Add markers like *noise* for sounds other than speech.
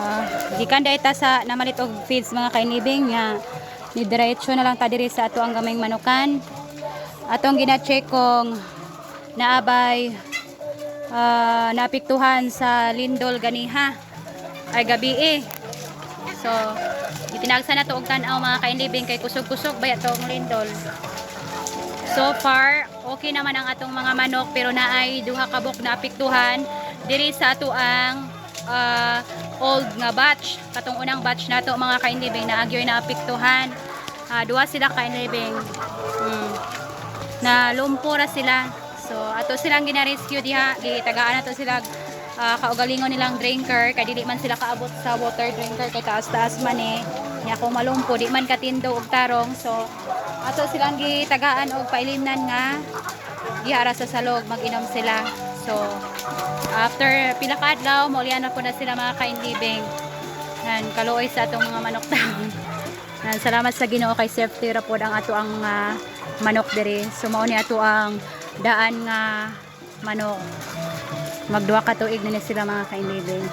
Ah, gikan dahil ta sa namalit og feeds mga kainibing nga ni diretso na lang ta diri sa ato ang gamayng manukan. Atong gina-check kung naabay ah, napiktuhan sa lindol ganiha ay gabi eh. So, itinagsa na to og tan-aw mga kainibing kay kusog-kusog ba tong lindol. So far, okay naman ang atong mga manok pero naay duha ka buk na apektuhan diri sa ato ang ah, old nga batch. Katong unang batch nato mga kainibing na agyoy na apektuhan. Ah, duha sila kainibing. Mm. Na lumpura sila. So ato silang gina-rescue diha, gitagaan nato sila ah, kaugalingon nilang drinker kay dili man sila kaabot sa water drinker kay taas-taas man eh. Nya kung malumpo di man katindo og tarong. So ato silang gitagaan og pailimnan nga gihara sa salog mag-inom sila. So after pila maulian na po na sila mga kainlibing. Nan kaluoy sa atong mga manok taon. Nan *laughs* salamat sa Ginoo kay safety ra pod ang ato ang ah, manok diri. So ni ato ang daan nga manok. Magduwa ka tuig na sila mga kainlibing.